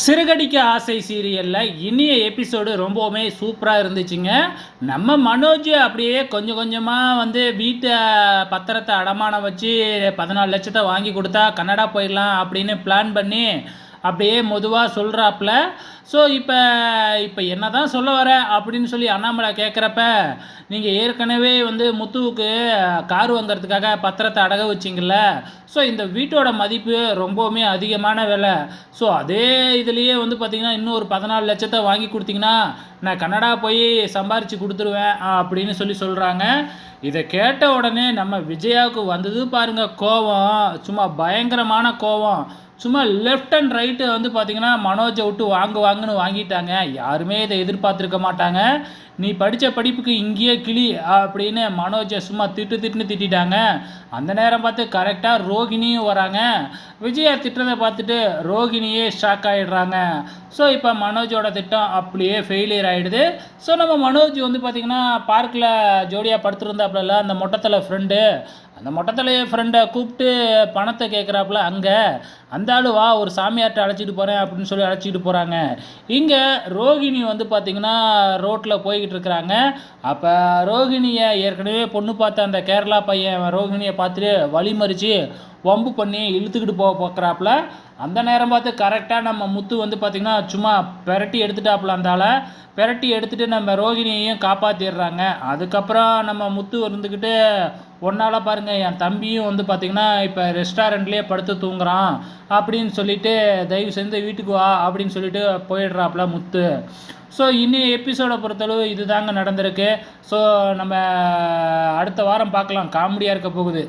சிறுகடிக்க ஆசை சீரியலில் இனிய எபிசோடு ரொம்பவுமே சூப்பராக இருந்துச்சுங்க. நம்ம மனோஜ் அப்படியே கொஞ்சம் கொஞ்சமாக வந்து வீட்டை பத்திரத்தை அடமானம் வச்சு பதினாலு லட்சத்தை வாங்கி கொடுத்தா கனடா போயிடலாம் அப்படின்னு பிளான் பண்ணி அப்படியே மெதுவாக சொல்கிறாப்புல ஸோ இப்போ இப்போ என்ன தான் சொல்ல வர அப்படின்னு சொல்லி அண்ணாமலை கேட்குறப்ப நீங்கள் ஏற்கனவே வந்து முத்துவுக்கு கார் வாங்குறதுக்காக பத்திரத்தை அடக வச்சிங்கள ஸோ இந்த வீட்டோட மதிப்பு ரொம்பவுமே அதிகமான விலை. ஸோ அதே இதுலேயே வந்து பார்த்தீங்கன்னா இன்னும் ஒரு பதினாலு லட்சத்தை வாங்கி கொடுத்தீங்கன்னா நான் கனடா போய் சம்பாரித்து கொடுத்துருவேன் அப்படின்னு சொல்லி சொல்கிறாங்க இதை கேட்ட உடனே நம்ம விஜயாவுக்கு வந்தது பாருங்கள் கோவம். சும்மா பயங்கரமான கோவம். சும்மா லெஃப்ட் அண்ட் ரைட்டு வந்து பார்த்தீங்கன்னா மனோஜை விட்டு வாங்கு வாங்குன்னு வாங்கிட்டாங்க. யாருமே இதை எதிர்பார்த்துருக்க மாட்டாங்க. நீ படித்த படிப்புக்கு இங்கேயே கிளி அப்படின்னு மனோஜை சும்மா திட்டு திட்டுன்னு திட்டிட்டாங்க. அந்த நேரம் பார்த்து கரெக்டாக ரோகிணியும் வராங்க. விஜயா திட்டுறதை பார்த்துட்டு ரோகிணியே ஷாக் ஆகிடுறாங்க ஸோ இப்போ மனோஜோட திட்டம் அப்படியே ஃபெயிலியர் ஆகிடுது ஸோ நம்ம மனோஜ் வந்து பார்த்திங்கன்னா பார்க்கில் ஜோடியாக படுத்துருந்தாப்புல அந்த மொட்டத்தில் ஃப்ரெண்டு அந்த மொட்டத்தலைய ஃப்ரெண்டை கூப்பிட்டு பணத்தை கேட்குறாப்புல அங்கே அந்த ஆள் வா ஒரு சாமியார்ட்ட அழைச்சிட்டு போகிறேன் அப்படின்னு சொல்லி அழைச்சிட்டு போகிறாங்க இங்கே ரோகிணி வந்து பார்த்திங்கன்னா ரோட்டில் போய்கிட்டு இருக்கிறாங்க. அப்போ ரோகிணியை ஏற்கனவே பொண்ணு பார்த்த அந்த கேரளா பையன் ரோகிணியை பார்த்துட்டு வழிமறிச்சு வம்பு பண்ணி இழுத்துக்கிட்டு போக பார்க்குறாப்புல அந்த நேரம் பார்த்து கரெக்டாக நம்ம முத்து வந்து பார்த்திங்கன்னா சும்மா பெரட்டி எடுத்துட்டாப்புல அந்தால. பெரட்டி எடுத்துகிட்டு நம்ம ரோகிணியையும் காப்பாற்றிடுறாங்க அதுக்கப்புறம் நம்ம முத்து இருந்துக்கிட்டு ஒன்றால் பாருங்கள் என் தம்பியும் வந்து பார்த்திங்கன்னா இப்போ ரெஸ்டாரண்ட்லேயே படுத்து தூங்குறான் அப்படின்னு சொல்லிட்டு தயவு செஞ்சு வீட்டுக்கு வா அப்படின்னு சொல்லிட்டு போயிடுறாப்புல முத்து. ஸோ இன்னும் எபிசோடை பொறுத்தளவு இது தாங்க நடந்திருக்கு. ஸோ நம்ம அடுத்த வாரம் பார்க்கலாம். காமெடியாக இருக்க போகுது.